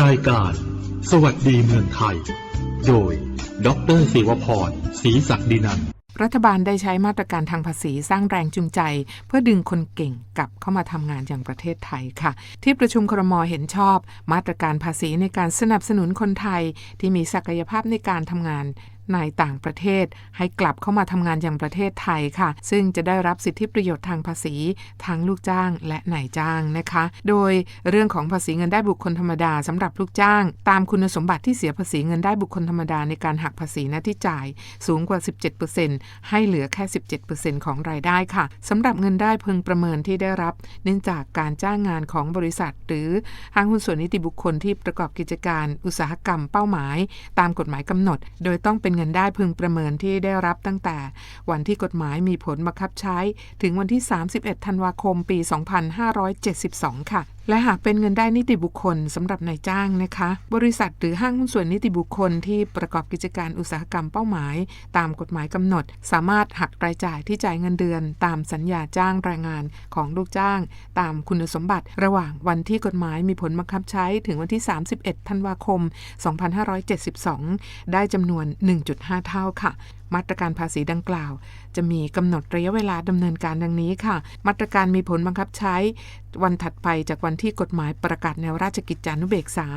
รายการ สวัสดีเมืองไทย โดย ดรศิวพรศรีศักดินัน รัฐบาลได้ใช้มาตรการทางภาษีสร้างแรงจูงใจ เพื่อดึงคนเก่งกลับเข้ามาทำงานอย่างประเทศไทยค่ะ ที่ประชุมครมเห็นชอบ มาตรการภาษีในการสนับสนุนคนไทย ที่มีศักยภาพในการทำงานในต่างประเทศ ให้กลับเข้ามาทำงานอย่างประเทศไทยค่ะ ซึ่งจะได้รับสิทธิประโยชน์ทางภาษีทั้งลูกจ้างและนายจ้างนะคะ โดยเรื่องของภาษีเงินได้บุคคลธรรมดาสำหรับลูกจ้าง ตามคุณสมบัติที่เสียภาษีเงินได้บุคคลธรรมดาในการหักภาษีหน้าที่จ่ายสูงกว่า 17%ให้เหลือแค่ 17%ของรายได้ค่ะสำหรับเงินได้เพึงประเมินที่ได้รับ เนื่องจากการจ้างงานของบริษัท หรือห้างหุ้นส่วนนิติบุคคลที่ประกอบกิจการอุตสาหกรรมเป้าหมาย ตามกฎหมายกำหนด โดยต้องเป็นเงินได้พึงประเมินที่ได้รับตั้งแต่วันที่กฎหมายมีผลบังคับใช้ ถึงวันที่ 31 ธันวาคม ปี 2572 ค่ะและหากเป็นเงินได้นิติบุคคลสำหรับนายจ้างนะคะ บริษัทหรือห้างหุ้นส่วนนิติบุคคลที่ประกอบกิจการอุตสาหกรรมเป้าหมาย ตามกฎหมายกำหนด สามารถหักรายจ่ายที่จ่ายเงินเดือน ตามสัญญาจ้างแรงงานของลูกจ้าง ตามคุณสมบัติ ระหว่างวันที่กฎหมายมีผลบังคับใช้ถึงวันที่ 31 ธันวาคม 2572 ได้จำนวน 1.5 เท่าค่ะ มาตรการภาษีดังกล่าว จะมีกำหนดระยะเวลาดำเนินการดังนี้ค่ะ มาตรการมีผลบังคับใช้ วันถัดไปจากวันที่กฎหมายประกาศแนวราชกิจจานุเบกษา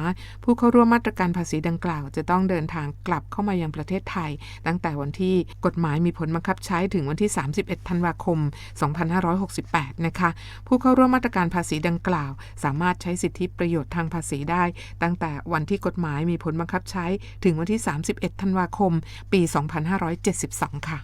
ผู้เข้าร่วมมาตรการภาษีดังกล่าว จะต้องเดินทางกลับเข้ามายังประเทศไทย ตั้งแต่วันที่กฎหมายมีผลบังคับใช้ถึงวันที่ 31 ธันวาคม 2568 นะคะ ผู้เข้าร่วมมาตรการภาษีดังกล่าว สามารถใช้สิทธิประโยชน์ทางภาษีได้ ตั้งแต่วันที่กฎหมายมีผลบังคับใช้ถึงวันที่ 31 ธันวาคม ปี 256 2572 ค่ะ